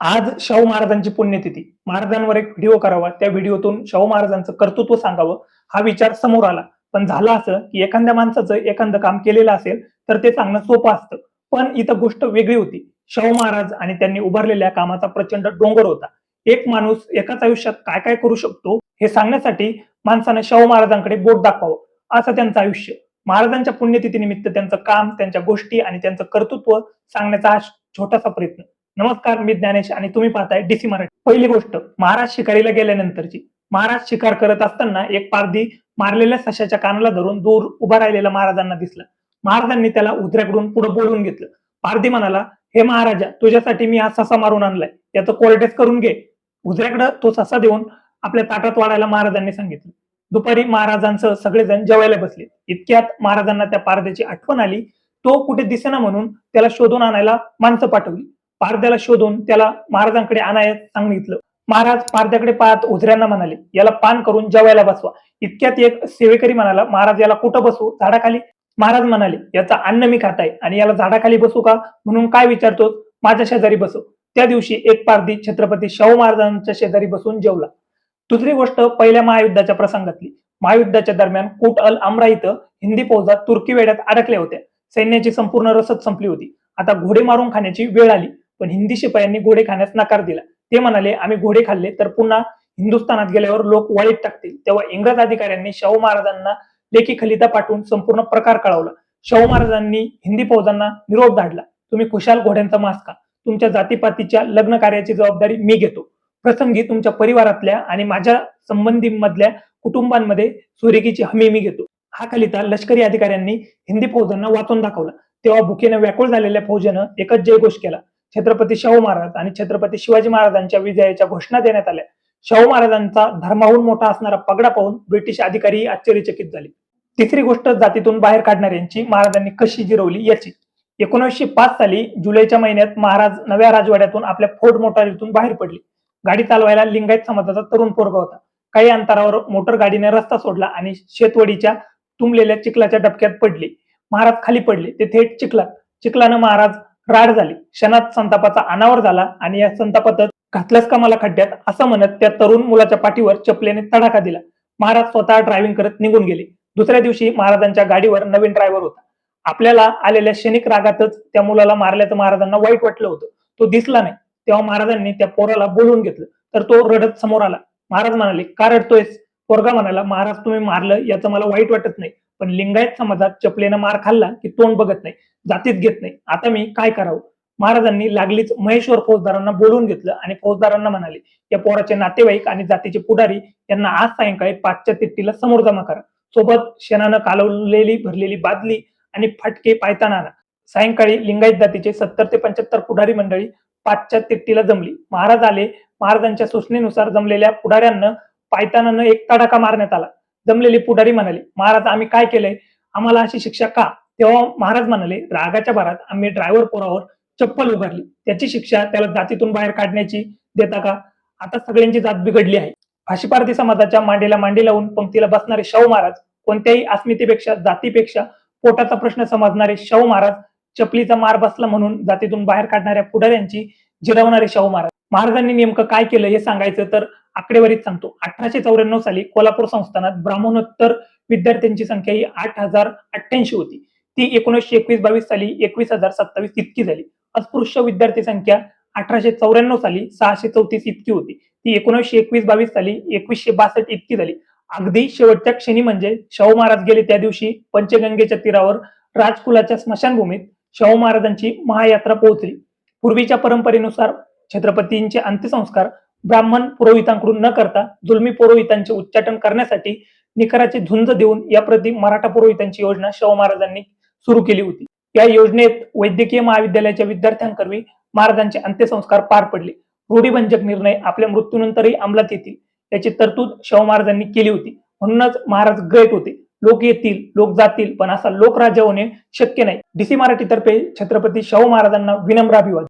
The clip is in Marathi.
आज शाहू महाराजांची पुण्यतिथी. महाराजांवर एक व्हिडिओ करावा. त्या व्हिडिओतून शाहू महाराजांचं कर्तृत्व सांगावं. हा विचार समोर आला. पण झालं असं की एखाद्या माणसाचं एखादं काम केलेलं असेल तर ते सांगणं सोपं असतं. पण इथं गोष्ट वेगळी होती. शाहू महाराज आणि त्यांनी उभारलेल्या कामाचा प्रचंड डोंगर होता. एक माणूस एकाच आयुष्यात काय काय करू शकतो हे सांगण्यासाठी माणसानं शाहू महाराजांकडे बोट दाखवावं. असं त्यांचं आयुष्य. महाराजांच्या पुण्यतिथीनिमित्त त्यांचं काम त्यांच्या गोष्टी आणि त्यांचं कर्तृत्व सांगण्याचा हा छोटासा प्रयत्न. नमस्कार मी ज्ञानेश आणि तुम्ही पाहताय डीसी मराठी. पहिली गोष्ट महाराज शिकारीला गेल्यानंतरची. महाराज शिकार करत असताना एक पारधी मारलेल्या सशाच्या कानाला धरून दूर उभा राहिलेला महाराजांना दिसला. महाराजांनी त्याला उजऱ्याकडून पुढे बोलवून घेतलं. पारधी म्हणाला हे महाराजा तुझ्यासाठी मी हा ससा मारून आणलाय. याचं कोल्डेस करून घे. उजऱ्याकडे तो ससा देऊन आपल्या ताटात वाढायला महाराजांनी सांगितलं. दुपारी महाराजांसह सगळेजण जेवायला बसले. इतक्यात महाराजांना त्या पारद्याची आठवण आली. तो कुठे दिसेना म्हणून त्याला शोधून आणायला माणसं पाठवली. पारद्याला शोधून त्याला महाराजांकडे आणायला सांगितलं महाराज पारद्याकडे पाहत उजऱ्यांना म्हणाले याला पान करून जेवायला बसवा. इतक्यात एक सेवेकरी म्हणाला महाराज याला कुठं बसवू? झाडाखाली? महाराज म्हणाले याचा अन्न मी खात आहे आणि याला झाडाखाली बसू का? म्हणून काय विचारतो माझ्या शेजारी बसव. त्या दिवशी एक पारधी छत्रपती शाहू महाराजांच्या शेजारी बसून जेवला. दुसरी गोष्ट पहिल्या महायुद्धाच्या प्रसंगातली. महायुद्धाच्या दरम्यान कुट अल अमरा इथं हिंदी फौजात तुर्की वेड्यात अडकल्या होत्या. सैन्याची संपूर्ण रसद संपली होती. आता घोडे मारून खाण्याची वेळ आली. पण हिंदी शिपायांनी घोडे खाण्यास नकार दिला. ते म्हणाले आम्ही घोडे खाल्ले तर पुन्हा हिंदुस्थानात गेल्यावर लोक वाळीत टाकतील. तेव्हा इंग्रज अधिकाऱ्यांनी शाहू महाराजांना लेखी खलिता पाठवून संपूर्ण प्रकार कळवला. शाहू महाराजांनी हिंदी फौजांना निरोप धाडला. तुम्ही खुशाल घोड्यांचा मास का तुमच्या जातीपातीच्या लग्न कार्याची जबाबदारी मी घेतो. प्रसंगी तुमच्या परिवारातल्या आणि माझ्या संबंधीमधल्या कुटुंबांमध्ये सुरेखीची हमी मी घेतो. हा खलिता लष्करी अधिकाऱ्यांनी हिंदी फौजांना वाचून दाखवला. तेव्हा भुकेनं व्याकुळ झालेल्या फौजेनं एकच जयघोष केला. छत्रपती शाहू महाराज आणि छत्रपती शिवाजी महाराजांच्या विजयाच्या घोषणा देण्यात आल्या. शाहू महाराजांचा धर्माहून मोठा असणारा पगडा पाहून ब्रिटिश अधिकारी आश्चर्यचकित झाले. तिसरी गोष्ट जातीतून बाहेर काढणाऱ्यांची महाराजांनी कशी जिरवली याची. एकोणीसशे पाच साली जुलैच्या महिन्यात महाराज नव्या राजवाड्यातून आपल्या फोर्ट मोटारीतून बाहेर पडले. गाडी चालवायला लिंगायत समाजाचा तरुण पोरगा होता. काही अंतरावर मोटर गाडीने रस्ता सोडला आणि शेतवडीच्या तुंबलेल्या चिखलाच्या डबक्यात पडले. महाराज खाली पडले. ते थेट चिखलात. चिखलानं महाराज राड झाली. क्षणात संतापाचा अनावर झाला आणि या संतापातच घातलंस का मला खड्ड्यात? असं म्हणत त्या तरुण मुलाच्या पाठीवर चपलेने तडाखा दिला. महाराज स्वतः ड्रायव्हिंग करत निघून गेले. दुसऱ्या दिवशी महाराजांच्या गाडीवर नवीन ड्रायव्हर होता. आपल्याला आलेल्या क्षणिक रागातच त्या मुलाला मारल्याचं महाराजांना वाईट वाटलं होतं. तो दिसला नाही. तेव्हा महाराजांनी त्या पोराला बोलवून घेतलं. तर तो रडत समोर आला. महाराज म्हणाले का रडतोयस? पोरगा म्हणाला महाराज तुम्ही मारलं याचं मला वाईट वाटत नाही. पण लिंगायत समाजात चपलेनं मार खाल्ला की तोंड बघत नाही जातीत घेत नाही. आता मी काय करावं? महाराजांनी लागलीच महेश्वर फौजदारांना बोलवून घेतलं आणि फौजदारांना म्हणाले या पोराचे नातेवाईक आणि जातीचे पुढारी यांना आज सायंकाळी पाचच्या तिट्टीला समोर जमा करा. सोबत शेणानं कालवलेली भरलेली बादली आणि फटके पायताना सायंकाळी लिंगायत जातीचे सत्तर ते पंच्याहत्तर पुढारी मंडळी पाचच्या तिट्टीला जमली. महाराज आले. महाराजांच्या सूचनेनुसार जमलेल्या पुढाऱ्यांना पायतानानं एक तडाखा मारण्यात आला. जमलेली पुढारी म्हणाले महाराज आम्ही काय केलंय? आम्हाला अशी शिक्षा का? तेव्हा महाराज म्हणाले रागाच्या भरात आम्ही ड्रायव्हर पोरावर चप्पल उभारली. त्याची शिक्षा त्याला जातीतून बाहेर काढण्याची देता का? आता सगळ्यांची जात बिघडली आहे. भाषीपारधी समाजाच्या मांडीला मांडी लावून पंक्तीला बसणारे शाहू महाराज कोणत्याही अस्मितेपेक्षा जातीपेक्षा पोटाचा प्रश्न समजणारे शाहू महाराज चपलीचा मार बसला म्हणून जातीतून बाहेर काढणाऱ्या पुढाऱ्यांची जिरवणारे शाहू महाराज. महाराजांनी नेमकं काय केलं हे सांगायचं तर आकडेवारीत सांगतो. अठराशे चौऱ्याण्णव साली कोल्हापूर संस्थानात ब्राह्मणोत्तर विद्यार्थ्यांची संख्या ही आठ हजार अठ्ठ्याऐंशी होती. ती एकोणीसशे एकवीस बावीस साली एकवीस हजार सत्तावीस इतकी झाली. अस्पृश्य विद्यार्थी संख्या अठराशे चौऱ्याण्णव साली सहाशे चौतीस इतकी होती. ती एकोणीसशे एकवीस बावीस साली एकवीसशे बासष्ट इतकी झाली. अगदी शेवटच्या क्षणी म्हणजे शाहू महाराज गेले त्या दिवशी पंचगंगेच्या तीरावर राजकुलाच्या स्मशानभूमीत शाहू महाराजांची महायात्रा पोहोचली. पूर्वीच्या परंपरेनुसार छत्रपतींचे अंत्यसंस्कार ब्राह्मण पुरोहितांकडून न करता जुलमी पुरोहितांचे उच्चाटन करण्यासाठी निकराची झुंज देऊन याप्रती मराठा पुरोहितांची योजना शाहू महाराजांनी सुरू केली होती. या योजनेत वैद्यकीय महाविद्यालयाच्या विद्यार्थ्यांकरवी महाराजांचे अंत्यसंस्कार पार पडले. रूढीभंजक निर्णय आपल्या मृत्यूनंतरही अंमलात येतील याची तरतूद शाहू महाराजांनी केली होती. म्हणूनच महाराज ग्रेट होते. लोक येतील लोक जातील पण असा लोकराज्य होणे शक्य नाही. डीसी मराठीतर्फे छत्रपती शाहू महाराजांना विनम्र अभिवादन.